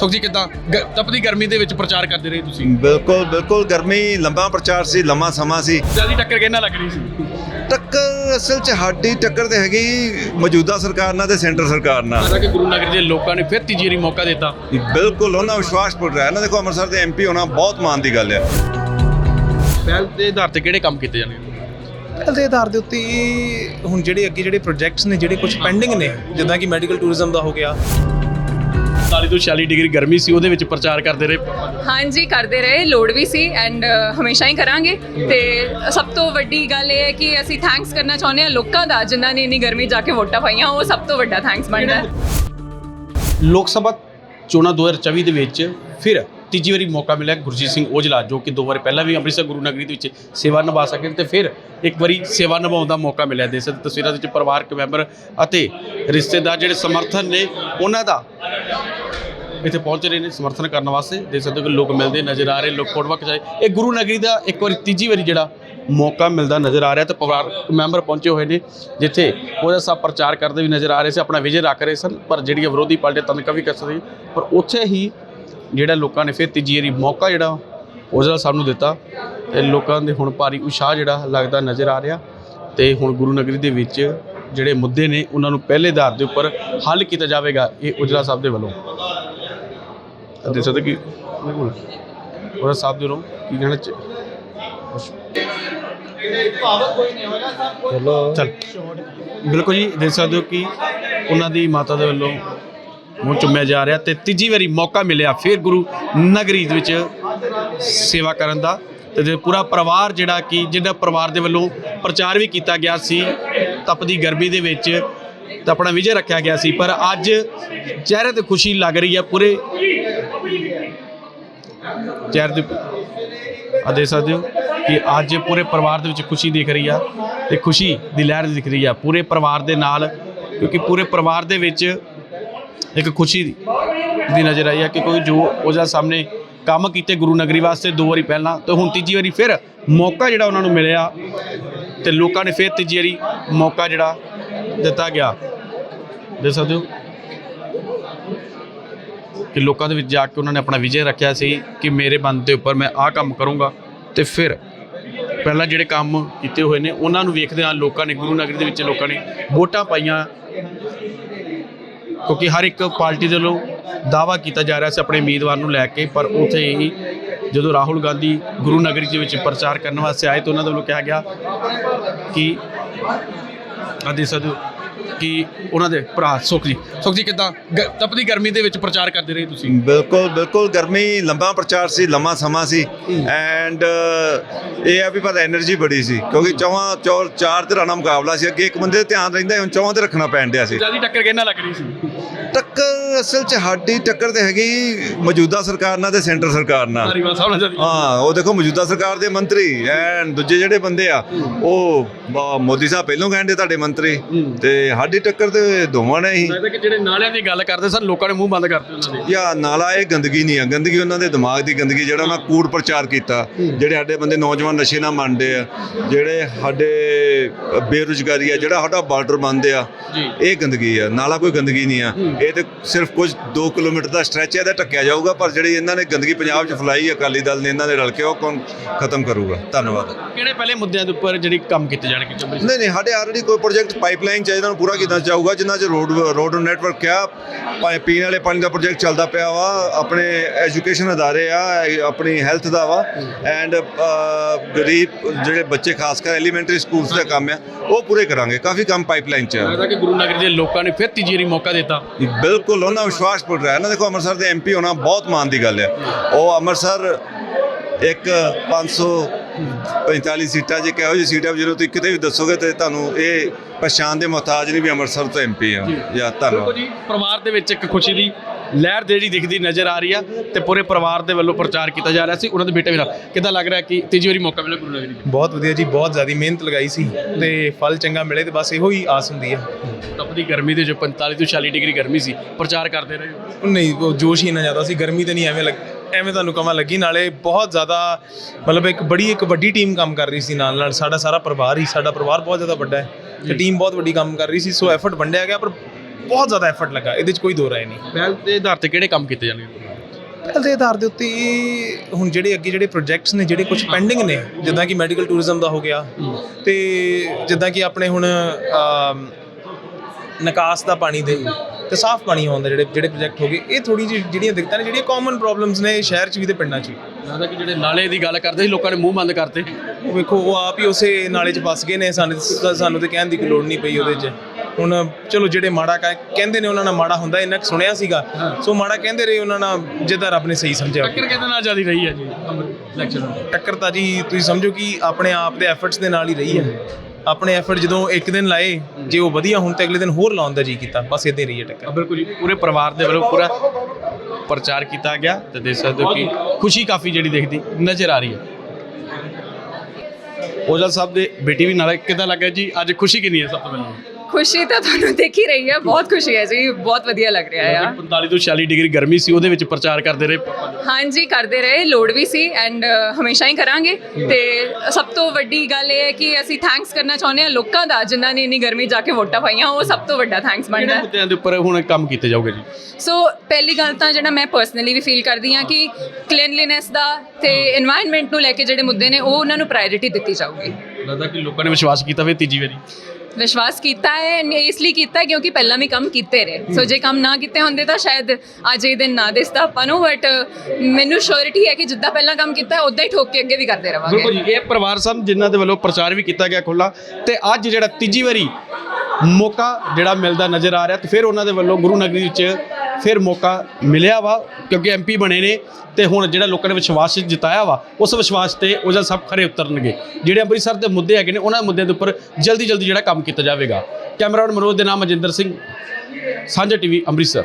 ਸੁਖ ਜੀ ਕਿਦਾਂ? ਤਪਦੀ ਗਰਮੀ ਦੇ ਵਿੱਚ ਪ੍ਰਚਾਰ ਕਰਦੇ ਰਹੇ ਤੁਸੀਂ? ਬਿਲਕੁਲ ਬਿਲਕੁਲ। ਗਰਮੀ ਲੰਬਾ ਪ੍ਰਚਾਰ ਸੀ ਲੰਮਾ ਸਮਾਂ ਸੀ। ਜਿਆਦੀ ਟੱਕਰ ਕਿਹਨਾਂ ਲੱਗ ਰਹੀ ਸੀ? ਟੱਕਰ ਅਸਲ 'ਚ ਸਾਡੀ ਟੱਕਰ ਤੇ ਹੈਗੀ ਮੌਜੂਦਾ ਸਰਕਾਰ ਨਾਲ ਤੇ ਸੈਂਟਰ ਸਰਕਾਰ ਨਾਲ। ਕਿ ਗੁਰੂ ਨਗਰ ਦੇ ਲੋਕਾਂ ਨੇ ਫਿਰ ਤੀਜੀ ਵਾਰੀ ਮੌਕਾ ਦਿੱਤਾ। ਬਿਲਕੁਲ ਉਹਨਾਂ ਵਿਸ਼ਵਾਸ ਪੁੱਟ ਰਿਹਾ। ਨਾ ਦੇਖੋ ਅੰਮ੍ਰਿਤਸਰ ਦੇ ਐਮਪੀ ਹੋਣਾ ਬਹੁਤ ਮਾਣ ਦੀ ਗੱਲ ਹੈ ਪਹਿਲ ਦੇ ਆਧਾਰ ਤੇ ਕਿਹੜੇ ਕੰਮ ਕੀਤੇ ਜਾਣਗੇ ਪਹਿਲ ਦੇ ਆਧਾਰ ਦੇ ਉੱਤੇ ਹੁਣ ਜਿਹੜੇ ਅੱਗੇ ਜਿਹੜੇ ਪ੍ਰੋਜੈਕਟਸ ਨੇ ਜਿਹੜੇ ਕੁਝ ਪੈਂਡਿੰਗ ਨੇ ਜਿੱਦਾਂ ਕਿ ਮੈਡੀਕਲ ਟੂਰਿਜ਼ਮ ਦਾ ਹੋ ਗਿਆ। 40 ਤੋਂ 46 ਡਿਗਰੀ ਗਰਮੀ ਸੀ ਉਹਦੇ ਵਿੱਚ ਪ੍ਰਚਾਰ ਕਰਦੇ ਰਹੇ ਹਾਂਜੀ ਕਰਦੇ ਰਹੇ ਲੋੜ ਵੀ ਸੀ ਐਂਡ ਹਮੇਸ਼ਾ ਹੀ ਕਰਾਂਗੇ। ਤੇ ਸਭ ਤੋਂ ਵੱਡੀ ਗੱਲ ਇਹ ਹੈ ਕਿ ਅਸੀਂ ਥੈਂਕਸ ਕਰਨਾ ਚਾਹੁੰਦੇ ਹਾਂ ਲੋਕਾਂ ਦਾ ਜਿਨ੍ਹਾਂ ਨੇ ਇੰਨੀ ਗਰਮੀ ਜਾ ਕੇ ਵੋਟਾਂ ਪਾਈਆਂ ਉਹ ਸਭ ਤੋਂ ਵੱਡਾ ਥੈਂਕਸ ਬਣਦਾ। ਹੈ ਲੋਕ ਸਭਾ ਚੋਣਾਂ 2024 ਦੇ ਵਿੱਚ ਫਿਰ ਤੀਜੀ ਵਾਰੀ ਮੌਕਾ ਮਿਲਿਆ ਗੁਰਜੀਤ ਸਿੰਘ ਔਜਲਾ ਜੋ ਕਿ ਦੋ ਵਾਰ ਪਹਿਲਾਂ ਵੀ ਅੰਮ੍ਰਿਤਸਰ ਗੁਰੂ ਨਗਰੀ ਦੇ ਵਿੱਚ ਸੇਵਾ ਨਿਭਾ ਸਕੇ ਤੇ ਫਿਰ ਇੱਕ ਵਾਰੀ ਸੇਵਾ ਨਿਭਾਉਣ ਦਾ ਮੌਕਾ ਮਿਲਿਆ। ਦੇਖ ਸਕਦੇ ਤਸਵੀਰਾਂ ਦੇ ਵਿੱਚ ਪਰਿਵਾਰਕ ਮੈਂਬਰ ਅਤੇ ਰਿਸ਼ਤੇਦਾਰ ਜਿਹੜੇ ਸਮਰਥਨ ਨੇ ਉਹਨਾਂ ਦਾ ਇੱਥੇ ਪਹੁੰਚ ਰਹੇ ਨੇ ਸਮਰਥਨ ਕਰਨ ਵਾਸਤੇ। ਦੇਖ ਸਕਦੇ ਹੋ ਕਿ ਲੋਕ ਮਿਲਦੇ ਨਜ਼ਰ ਆ ਰਹੇ, ਲੋਕ ਫੋਟੋਆਂ ਖਿਚਾਏ ਇਹ ਗੁਰੂ ਨਗਰੀ ਦਾ ਇੱਕ ਵਾਰੀ ਤੀਜੀ ਵਾਰੀ ਜਿਹੜਾ ਮੌਕਾ ਮਿਲਦਾ ਨਜ਼ਰ ਆ ਰਿਹਾ ਤੇ ਪਰਿਵਾਰ ਮੈਂਬਰ ਪਹੁੰਚੇ ਹੋਏ ਨੇ, ਜਿੱਥੇ ਉਹਦਾ ਸਭ ਪ੍ਰਚਾਰ ਕਰਦੇ ਵੀ ਨਜ਼ਰ ਆ ਰਹੇ ਸੀ, ਆਪਣਾ ਵਿਜੇ ਰੱਖ ਰਹੇ ਸਨ, ਪਰ ਜਿਹੜੀਆਂ ਵਿਰੋਧੀ ਪਾਰਟੀ ਤਨਕਾ ਵੀ ਕਰ ਸਕਦੀ ਪਰ ਉੱਥੇ ਹੀ ਜਿਹੜਾ ਲੋਕਾਂ ਨੇ ਫਿਰ ਤੀਜੀ ਵਾਰੀ ਮੌਕਾ ਜਿਹੜਾ ਉਹਦਾ ਸਭ ਨੂੰ ਦਿੱਤਾ ਤੇ ਲੋਕਾਂ ਦੇ ਹੁਣ ਭਾਰੀ ਉਤਸ਼ਾਹ ਜਿਹੜਾ ਲੱਗਦਾ ਨਜ਼ਰ ਆ ਰਿਹਾ ਤੇ ਹੁਣ ਗੁਰੂ ਨਗਰੀ ਦੇ ਵਿੱਚ ਜਿਹੜੇ ਮੁੱਦੇ ਨੇ, ਉਹਨਾਂ ਨੂੰ ਪਹਿਲੇ ਆਧਾਰ ਦੇ ਉੱਪਰ ਹੱਲ ਕੀਤਾ ਜਾਵੇਗਾ, ਇਹ ਉਜਲਾ ਸਾਹਿਬ ਦੇ ਵੱਲੋਂ। ਦੇਖ ਸਕਦੇ ਕਿ ਉਹਦਾ ਸਾਹਿਬ ਦੇ ਵੱਲੋਂ ਕੀ ਕਹਿਣਾ ਚ ਚਲ। ਬਿਲਕੁਲ ਜੀ ਦੇਖ ਸਕਦੇ ਹੋ ਕਿ ਉਹਨਾਂ ਦੀ ਮਾਤਾ ਦੇ ਵੱਲੋਂ ਮੂੰਹ ਚੁੰਮਿਆ ਜਾ ਰਿਹਾ ਤੇ ਤੀਜੀ ਵਾਰੀ ਮੌਕਾ ਮਿਲਿਆ ਫਿਰ ਗੁਰੂ ਨਗਰੀ ਦੇ ਵਿੱਚ ਸੇਵਾ ਕਰਨ ਦਾ ਤੇ ਜੇ ਪੂਰਾ ਪਰਿਵਾਰ ਜਿਹੜਾ ਕਿ ਜਿਹੜਾ ਪਰਿਵਾਰ ਦੇ ਵੱਲੋਂ ਪ੍ਰਚਾਰ ਵੀ ਕੀਤਾ ਗਿਆ ਸੀ ਤਪਦੀ ਗਰਮੀ ਦੇ ਵਿੱਚ ਤਾਂ ਆਪਣਾ ਵਿਜੇ ਰੱਖਿਆ ਗਿਆ ਸੀ ਪਰ ਅੱਜ ਚਿਹਰੇ ਤੇ ਖੁਸ਼ੀ ਲੱਗ ਰਹੀ ਹੈ ਪੂਰੇ ਚਿਹਰੇ ਤੇ ਆ ਦੇਖ ਸਕਦੇ ਹੋ ਕਿ ਅੱਜ ਪੂਰੇ ਪਰਿਵਾਰ ਦੇ ਵਿੱਚ ਖੁਸ਼ੀ ਦਿਖ ਰਹੀ ਆ ਤੇ ਖੁਸ਼ੀ ਦੀ ਲਹਿਰ ਦਿਖ ਰਹੀ ਆ ਪੂਰੇ ਪਰਿਵਾਰ ਦੇ ਨਾਲ, ਕਿਉਂਕਿ ਪੂਰੇ ਪਰਿਵਾਰ ਦੇ ਵਿੱਚ ਇੱਕ ਖੁਸ਼ੀ ਦੀ ਦੀ ਨਜ਼ਰ ਆਈ ਆ ਕਿ ਕੋਈ ਜੋ ਉਹਦਾ ਸਾਹਮਣੇ ਕੰਮ ਕੀਤੇ ਗੁਰੂ ਨਗਰੀ ਵਾਸਤੇ ਦੋ ਵਾਰੀ ਪਹਿਲਾਂ ਤੇ ਹੁਣ ਤੀਜੀ ਵਾਰੀ ਫਿਰ ਮੌਕਾ ਜਿਹੜਾ ਉਹਨਾਂ ਨੂੰ ਮਿਲਿਆ ਤੇ ਲੋਕਾਂ ਨੇ ਫਿਰ ਤੀਜੀ ਵਾਰੀ ਮੌਕਾ ਜਿਹੜਾ ਦਿੱਤਾ ਗਿਆ। ਦੇਖ ਸਕਦੇ ਹੋ ਕਿ ਲੋਕਾਂ ਦੇ ਵਿੱਚ ਜਾ ਕੇ ਉਹਨਾਂ ਨੇ ਆਪਣਾ ਵਿਜੇ ਰੱਖਿਆ ਸੀ ਕਿ ਮੇਰੇ ਬੰਦ ਦੇ ਉੱਪਰ ਮੈਂ ਆਹ ਕੰਮ ਕਰੂੰਗਾ। ਤੇ ਫਿਰ ਪਹਿਲਾਂ ਜਿਹੜੇ ਕੰਮ ਕੀਤੇ ਹੋਏ ਨੇ, ਉਹਨਾਂ ਨੂੰ ਵੇਖਦੇ ਹਾਂ ਲੋਕਾਂ ਨੇ, ਗੁਰੂ ਨਗਰੀ ਦੇ ਵਿੱਚ ਲੋਕਾਂ ਨੇ ਵੋਟਾਂ ਪਾਈਆਂ। ਕਿਉਂਕਿ ਹਰ ਇੱਕ ਪਾਰਟੀ ਦੇ ਵੱਲੋਂ ਦਾਵਾ ਕੀਤਾ ਜਾ ਰਿਹਾ ਸੀ ਆਪਣੇ ਉਮੀਦਵਾਰ ਨੂੰ ਲੈ ਕੇ, ਪਰ ਉੱਥੇ ਹੀ ਜਦੋਂ ਰਾਹੁਲ ਗਾਂਧੀ ਗੁਰੂ ਨਗਰੀ ਦੇ ਵਿੱਚ ਪ੍ਰਚਾਰ ਕਰਨ ਵਾਸਤੇ ਆਏ ਤਾਂ ਉਹਨਾਂ ਦੇ ਵੱਲੋਂ ਕਿਹਾ ਗਿਆ ਕਿ ਆਦੇ ਸਦੂ ਕਿ ਉਹਨਾਂ ਦੇ ਭਰਾ ਸੁਖ ਜੀ। ਸੁਖ ਜੀ ਕਿਦਾਂ? ਤਪਦੀ ਗਰਮੀ ਦੇ ਵਿੱਚ ਪ੍ਰਚਾਰ ਕਰਦੇ ਰਹੇ ਤੁਸੀਂ? ਬਿਲਕੁਲ ਬਿਲਕੁਲ। ਗਰਮੀ ਲੰਬਾ ਪ੍ਰਚਾਰ ਸੀ ਲੰਮਾ ਸਮਾਂ ਸੀ। ਐਂਡ ਇਹ ਆ ਵੀ ਪਰ એનર્ਜੀ ਬੜੀ ਸੀ। ਕਿਉਂਕਿ ਚੌਹਾਂ ਚੌਰ ਚਾਰ ਧਿਰਾਂ ਦਾ ਮੁਕਾਬਲਾ ਸੀ। ਅੱਗੇ ਇੱਕ ਬੰਦੇ ਦਾ ਧਿਆਨ ਰਹਿੰਦਾ ਹੁਣ ਚੌਹਾਂ ਤੇ ਰੱਖਣਾ ਪੈਣ ਡਿਆ ਸੀ। ਜਿਆਦੀ ਟੱਕਰ ਕਿਹਨਾਂ ਲੱਗ ਰਹੀ ਸੀ? ਟੱਕਰ ਅਸਲ 'ਚ ਸਾਡੀ ਟੱਕਰ ਤੇ ਹੈਗੀ ਮੌਜੂਦਾ ਸਰਕਾਰ ਨਾਲ ਤੇ ਸੈਂਟਰ ਸਰਕਾਰ ਨਾਲ। ਧਾਰੀਵਾਲ ਸਾਹਿਬ ਨਾਲ ਜਿਆਦੀ ਹਾਂ ਉਹ ਦੇਖੋ ਮੌਜੂਦਾ ਸਰਕਾਰ ਦੇ ਮੰਤਰੀ ਐਂਡ ਦੂਜੇ ਜਿਹੜੇ ਬੰਦੇ ਆ ਉਹ ਬ- ਮੋਦੀ ਸਾਹਿਬ ਪਹਿਲੋਂ ਕਹਿੰਦੇ ਤੁਹਾਡੇ ਮੰਤਰੀ ਤੇ ਸਾਡੀ ਟੱਕਰ ਤੇ ਦੋਵਾਂ ਨੇ ਹੀ। ਲੱਗਦਾ ਕਿ ਜਿਹੜੇ ਨਾਲਿਆਂ ਦੀ ਗੱਲ ਕਰਦੇ ਸਨ ਲੋਕਾਂ ਨੇ ਮੂੰਹ ਬੰਦ ਕਰਤੇ ਉਹਨਾਂ ਦੇ। ਯਾ ਨਾਲਾ ਇਹ ਗੰਦਗੀ ਨਹੀਂ ਆ ਗੰਦਗੀ ਉਹਨਾਂ ਦੇ ਦਿਮਾਗ ਦੀ ਗੰਦਗੀ ਜਿਹੜਾ ਉਹਨਾਂ ਕੂੜ ਪ੍ਰਚਾਰ ਕੀਤਾ। ਜਿਹੜੇ ਸਾਡੇ ਬੰਦੇ ਨੌਜਵਾਨ ਨਸ਼ੇ ਨਾਲ ਮੰਨਦੇ ਆ ਜਿਹੜੇ ਸਾਡੇ ਬੇਰੁਜ਼ਗਾਰੀ ਆ ਜਿਹੜਾ ਸਾਡਾ ਬਾਰਡਰ ਬੰਦ ਆ ਜੀ। ਇਹ ਗੰਦਗੀ ਆ ਨਾਲਾ ਕੋਈ ਗੰਦਗੀ ਨਹੀਂ ਆ। ਇਹ ਤੇ ਸਿਰਫ ਕੁਝ 2 ਕਿਲੋਮੀਟਰ ਦਾ ਸਟ੍ਰੈਚ ਹੈ ਇਹਦਾ ਢੱਕਿਆ ਜਾਊਗਾ ਪਰ ਜਿਹੜੀ ਇਹਨਾਂ ਨੇ ਗੰਦਗੀ ਪੰਜਾਬ 'ਚ ਫੈਲਾਈ ਅਕਾਲੀ ਦਲ ਨੇ ਇਹਨਾਂ ਦੇ ਰਲ ਕੇ ਉਹ ਕੌਣ ਖਤਮ ਕਰੂਗਾ? ਧੰਨਵਾਦ। ਕਿਹੜੇ ਪਹਿਲੇ ਮੁੱਦਿਆਂ ਦੇ ਉੱਪਰ ਜਿਹੜੀ ਕੰਮ ਕੀਤੇ ਜਾਣਗੇ ਨਹੀਂ ਨਹੀਂ ਸਾਡੇ ਆਲਰੇਡੀ ਕੋਈ ਪ੍ਰੋਜੈਕਟ ਪਾਈਪਲਾਈਨ ਚ ਇਹਨਾਂ ਨੂੰ ਪੂਰਾ ਕੀਤਾ ਜਾਊਗਾ ਜਿੰਨਾ ਚ ਰੋਡ ਰੋਡ ਨੈਟਵਰਕ ਆ ਪੀਣ ਵਾਲੇ ਪਾਣੀ ਦਾ ਪ੍ਰੋਜੈਕਟ ਚੱਲਦਾ ਪਿਆ ਵਾ ਆਪਣੇ ਐਜੂਕੇਸ਼ਨ ਅਦਾਰੇ ਆ ਆਪਣੀ ਹੈਲਥ ਦਾ ਵਾ ਐਂਡ ਗਰੀਬ ਜਿਹੜੇ ਬੱਚੇ ਖਾਸ ਕਰ ਐਲੀਮੈਂਟਰੀ ਸਕੂਲਸ ਦਾ ਕੰਮ ਆ ਉਹ ਪੂਰੇ ਕਰਾਂਗੇ ਕਾਫੀ ਕੰਮ ਪਾਈਪਲਾਈਨ ਚ ਆ। ਲੱਗਦਾ ਕਿ ਗੁਰੂ ਨਗਰ ਦੇ ਲੋਕਾਂ ਨੇ ਫਿਰ ਤੀਜੀ ਵਾਰੀ ਮੌਕਾ ਦਿੱਤਾ। ਬਿਲਕੁਲ ਉਹਨਾਂ ਵਿਸ਼ਵਾਸ ਪੁੱਟ ਰਿਹਾ। ਨਾ ਦੇਖੋ ਅੰਮ੍ਰਿਤਸਰ ਦੇ ਐਮਪੀ ਹੋਣਾ ਬਹੁਤ ਮਾਣ ਦੀ ਗੱਲ ਹੈ। ਉਹ ਅੰਮ੍ਰਿਤਸਰ ਇੱਕ 545 ਸੀਟਾਂ ਜੇ ਕਿਹੋ ਜਿਹੀ ਸੀਟਾਂ ਜਦੋਂ ਤੁਸੀਂ ਕਿਤੇ ਵੀ ਦੱਸੋਗੇ ਤੇ ਤੁਹਾਨੂੰ ਇਹ ਪਛਾਣ ਦੇ ਮੁਹਤਾਜ ਨਹੀਂ ਵੀ ਅੰਮ੍ਰਿਤਸਰ ਤੋਂ ਐਮਪੀ ਆ। ਜਾਂ। ਧੰਨਵਾਦ। ਜੀ ਪਰਿਵਾਰ ਦੇ ਵਿੱਚ ਇੱਕ ਖੁਸ਼ੀ ਦੀ ਲਹਿਰ ਜਿਹੜੀ ਦਿਖਦੀ ਨਜ਼ਰ ਆ ਰਹੀ ਆ ਤੇ ਪੂਰੇ ਪਰਿਵਾਰ ਦੇ ਵੱਲੋਂ ਪ੍ਰਚਾਰ ਕੀਤਾ ਜਾ ਰਿਹਾ ਸੀ ਉਹਨਾਂ ਦੇ ਬੇਟੇ ਵੀ ਨਾਲ। ਕਿੱਦਾਂ ਲੱਗ ਰਿਹਾ ਕਿ ਤੀਜੀ ਵਾਰੀ ਮੌਕਾ ਮਿਲਿਆ ਗੁਰੂ ਨਗਰੀ ਚ ਬਹੁਤ ਵਧੀਆ ਜੀ ਬਹੁਤ ਜ਼ਿਆਦਾ ਮਿਹਨਤ ਲਗਾਈ ਸੀ ਤੇ ਫਲ ਚੰਗਾ ਮਿਲੇ ਤੇ ਬਸ ਇਹੋ ਹੀ ਆਸ ਹੁੰਦੀ ਹੈ ਤਪਦੀ ਗਰਮੀ ਦੇ ਜੋ 45 ਤੋਂ 46 ਡਿਗਰੀ ਗਰਮੀ ਸੀ ਪ੍ਰਚਾਰ ਕਰਦੇ ਰਹੇ ਹੋ। ਨਹੀਂ ਉਹ ਜੋਸ਼ ਹੀ ਨਾ ਜ਼ਿਆਦਾ ਸੀ ਗਰਮੀ ਤੇ ਨਹੀਂ ਐਵੇਂ ਲੱਗ ਐਵੇਂ ਤੁਹਾਨੂੰ ਕਮਾ ਲੱਗੀ। ਨਾਲੇ ਬਹੁਤ ਜ਼ਿਆਦਾ ਮਤਲਬ ਇੱਕ ਬੜੀ ਇੱਕ ਵੱਡੀ ਟੀਮ ਕੰਮ ਕਰ ਰਹੀ ਸੀ ਨਾਲ ਨਾਲ ਸਾਡਾ ਸਾਰਾ ਪਰਿਵਾਰ ਹੀ ਸਾਡਾ ਪਰਿਵਾਰ ਬਹੁਤ ਜ਼ਿਆਦਾ ਵੱਡਾ ਹੈ। ਤੇ ਟੀਮ ਬਹੁਤ ਵੱਡੀ ਕੰਮ ਕਰ ਰਹੀ ਸੀ ਸੋ ਐਫਰਟ ਵੰਡਿਆ ਗਿਆ ਪਰ ਬਹੁਤ ਜ਼ਿਆਦਾ ਐਫਰਟ ਲੱਗਾ ਇਹਦੇ 'ਚ ਕੋਈ ਦੋ ਰਾਏ ਨਹੀਂ। ਪਹਿਲ ਦੇ ਆਧਾਰ ਤੇ ਕਿਹੜੇ ਕੰਮ ਕੀਤੇ ਜਾਣਗੇ? ਪਹਿਲ ਦੇ ਆਧਾਰ ਦੇ ਉੱਤੇ ਹੁਣ ਜਿਹੜੇ ਅੱਗੇ ਜਿਹੜੇ ਪ੍ਰੋਜੈਕਟਸ ਨੇ ਜਿਹੜੇ ਕੁਝ ਪੈਂਡਿੰਗ ਨੇ ਜਿੱਦਾਂ ਕਿ ਮੈਡੀਕਲ ਟੂਰਿਜ਼ਮ ਦਾ ਹੋ ਗਿਆ ਤੇ ਜਿੱਦਾਂ ਕਿ ਆਪਣੇ ਹੁਣ ਅਮ, ਨਿਕਾਸ ਦਾ ਪਾਣੀ ਦੇ ਤੇ ਸਾਫ਼ ਪਾਣੀ ਆਉਣ ਦਾ ਜਿਹੜੇ ਜਿਹੜੇ ਪ੍ਰੋਜੈਕਟ ਹੋ ਗਏ ਇਹ ਥੋੜੀ ਜਿਹੀ ਜਿਹੜੀਆਂ ਦਿੱਕਤਾਂ ਨੇ ਜਿਹੜੀਆਂ ਕਾਮਨ ਪ੍ਰੋਬਲਮਸ ਨੇ ਸ਼ਹਿਰ 'ਚ ਵੀ ਤੇ ਪਿੰਡਾਂ 'ਚ ਵੀ। ਲੱਗਦਾ ਕਿ ਜਿਹੜੇ ਨਾਲੇ ਦੀ ਗੱਲ ਕਰਦੇ ਸੀ ਲੋਕਾਂ ਨੇ ਮੂੰਹ ਬੰਦ ਕਰਤੇ। ਉਹ ਵੇਖੋ ਉਹ ਆਪ ਹੀ ਉਸੇ ਨਾਲੇ 'ਚ ਫਸ ਗਏ ਨੇ ਸਾਨੂੰ ਸਾਨੂੰ ਤੇ ਕਹਿਣ ਦੀ ਕੋਈ ਲੋੜ ਨਹੀਂ ਪਈ ਉਹਦੇ 'ਚ। ਹੁਣ ਚਲੋ ਜਿਹੜੇ ਮਾੜਾ ਕਹਿ- ਕਹਿੰਦੇ ਨੇ ਉਹਨਾਂ ਨਾਲ ਮਾੜਾ ਹੁੰਦਾ ਕੁ ਸੁਣਿਆ ਸੀਗਾ। ਸੋ ਮਾੜਾ ਕਹਿੰਦੇ ਰਹੇ ਉਹਨਾਂ ਨਾਲ ਜਿੱਦਾਂ ਰੱਬ ਨੇ ਸਹੀ ਸਮਝਿਆ। ਟੱਕਰ ਕਿਹਦੇ ਨਾਲ ਜ਼ਿਆਦਾ ਰਹੀ ਹੈ ਜੀ ਇਲੈਕਸ਼ਨ ਟੱਕਰ ਤਾਂ ਜੀ ਤੁਸੀਂ ਸਮਝੋ ਕਿ ਆਪਣੇ ਆਪ ਦੇ ਐਫਰਟਸ ਦੇ ਨਾਲ ਹੀ ਰਹੀ ਹੈ। ਆਪਣੇ ਐਫਰਟ ਜਦੋਂ ਇੱਕ ਦਿਨ ਲਾਏ ਜੇ ਉਹ ਵਧੀਆ ਹੁਣ ਤੇ ਅਗਲੇ ਦਿਨ ਹੋਰ ਲਾਉਣ ਦਾ ਜੀ ਕੀਤਾ। ਬਸ ਇਦਾਂ ਰਹੀ ਹੈ ਟੱਕਰ। ਬਿਲਕੁਲ ਜੀ ਪੂਰੇ ਪਰਿਵਾਰ ਦੇ ਵੱਲੋਂ ਪੂਰਾ ਪ੍ਰਚਾਰ ਕੀਤਾ ਗਿਆ ਤੇ ਦੇਖ ਸਕਦੇ ਹੋ ਕਿ ਖੁਸ਼ੀ ਕਾਫੀ ਜਿਹੜੀ ਦੇਖਦੀ ਨਜ਼ਰ ਆ ਰਹੀ ਹੈ। ਓਜਲ ਸਾਹਿਬ ਦੇ ਬੇਟੀ ਵੀ ਨਾਲ ਕਿਦਾਂ ਲੱਗਾ ਜੀ? ਅੱਜ ਖੁਸ਼ੀ ਕਿੰਨੀ ਹੈ ਸਭ ਤੋਂ ਪਹਿਲਾਂ? ਖੁਸ਼ੀ ਤਾਂ ਤੁਹਾਨੂੰ ਦੇਖ ਹੀ ਰਹੀ ਹੈ ਬਹੁਤ ਖੁਸ਼ੀ ਹੈ ਜੀ ਬਹੁਤ ਵਧੀਆ ਲੱਗ ਰਿਹਾ ਹੈ 45 ਤੋਂ 46 ਡਿਗਰੀ ਗਰਮੀ ਸੀ ਉਹਦੇ ਵਿੱਚ ਪ੍ਰਚਾਰ ਕਰਦੇ ਰਹੇ ਪਾਪਾ ਜੀ। ਹਾਂਜੀ ਕਰਦੇ ਰਹੇ ਲੋੜ ਵੀ ਸੀ ਐਂਡ ਹਮੇਸ਼ਾ ਹੀ ਕਰਾਂਗੇ। ਤੇ ਸਭ ਤੋਂ ਵੱਡੀ ਗੱਲ ਇਹ ਹੈ ਕਿ ਅਸੀਂ ਥੈਂਕਸ ਕਰਨਾ ਚਾਹੁੰਦੇ ਹਾਂ ਲੋਕਾਂ ਦਾ ਜਿਨ੍ਹਾਂ ਨੇ ਇੰਨੀ ਗਰਮੀ ਜਾ ਕੇ ਵੋਟਾਂ ਪਾਈਆਂ ਉਹ ਸਭ ਤੋਂ ਵੱਡਾ ਥੈਂਕਸ ਬਣਦਾ ਹੈ। ਮੁੱਦਿਆਂ ਦੇ ਉੱਪਰ ਹੁਣ ਕੰਮ ਕੀਤੇ ਜਾਓਗੇ ਜੀ? ਸੋ ਪਹਿਲੀ ਗੱਲ ਤਾਂ ਜਿਹੜਾ ਮੈਂ ਪਰਸਨਲੀ ਵੀ ਫੀਲ ਕਰਦੀ ਹਾਂ ਕਿ ਕਲੀਨਲੀਨੈਸ ਦਾ ਤੇ এনवायरमेंट ਨੂੰ ਲੈ ਕੇ ਜਿਹੜੇ ਮੁੱਦੇ ਨੇ ਉਹ ਉਹਨਾਂ ਨੂੰ ਪ੍ਰਾਇੋਰਟੀ ਦਿੱਤੀ ਜਾਊਗੀ। ਲੱਗਦਾ ਕਿ ਲੋਕਾਂ ਨੇ ਵਿਸ਼ਵਾਸ ਕੀਤਾ ਫਿਰ ਤੀਜੀ ਵਾਰੀ। ਵਿਸ਼ਵਾਸ ਕੀਤਾ ਹੈ ਇਸ ਲਈ ਕੀਤਾ ਕਿਉਂਕਿ ਪਹਿਲਾਂ ਵੀ ਕੰਮ ਕੀਤੇ ਰਹੇ। ਸੋ ਜੇ ਕੰਮ ਨਾ ਕੀਤੇ ਹੁੰਦੇ ਤਾਂ ਸ਼ਾਇਦ ਅੱਜ ਇਹ ਦਿਨ ਨਾ ਦਿਸਦਾ ਆਪਾਂ ਨੂੰ ਬਟ ਮੈਨੂੰ ਸ਼ੋਰਿਟੀ ਹੈ ਕਿ ਜਿੱਦਾਂ ਪਹਿਲਾਂ ਕੰਮ ਕੀਤਾ ਹੈ ਉਦਾਂ ਹੀ ਠੋਕ ਕੇ ਅੱਗੇ ਵੀ ਕਰਦੇ ਬਿਲਕੁਲ ਜੀ, ਇਹ ਪਰਿਵਾਰ ਸਨ ਜਿਨ੍ਹਾਂ ਦੇ ਵੱਲੋਂ ਪ੍ਰਚਾਰ ਵੀ ਕੀਤਾ ਗਿਆ ਖੁੱਲਾ ਤੇ ਅੱਜ ਜਿਹੜਾ ਤੀਜੀ ਵਾਰੀ ਮੌਕਾ ਜਿਹੜਾ ਮਿਲਦਾ ਨਜ਼ਰ ਆ ਰਿਹਾ ਤੇ ਫਿਰ ਉਹਨਾਂ ਦੇ ਵੱਲੋਂ ਗੁਰੂ ਨਗਰੀ ਵਿੱਚ ਫਿਰ ਮੌਕਾ ਮਿਲਿਆ ਵਾ, ਕਿਉਂਕਿ ਐਮਪੀ ਬਣੇ ਨੇ ਤੇ ਹੁਣ ਜਿਹੜਾ ਲੋਕਾਂ ਨੇ ਵਿਸ਼ਵਾਸ ਜਿਤਾਇਆ ਵਾ, ਉਸ ਵਿਸ਼ਵਾਸ ਤੇ ਉਹ ਉਹਦਾ ਸਭ ਖਰੇ ਉਤਰਨਗੇ। ਜਿਹੜੇ ਅੰਮ੍ਰਿਤਸਰ ਦੇ ਮੁੱਦੇ ਹੈਗੇ ਨੇ, ਉਹਨਾਂ ਮੁੱਦਿਆਂ ਦੇ ਉੱਪਰ ਜਲਦੀ ਜਲਦੀ ਜਿਹੜਾ ਕੰਮ ਕੀਤਾ ਜਾਵੇਗਾ। ਕੈਮਰਾਮੈਨ ਮਨੋਜ ਦੇ ਨਾਮ ਅਜਿੰਦਰ ਸਿੰਘ, ਸਾਂਝਾ ਟੀਵੀ ਅੰਮ੍ਰਿਤਸਰ।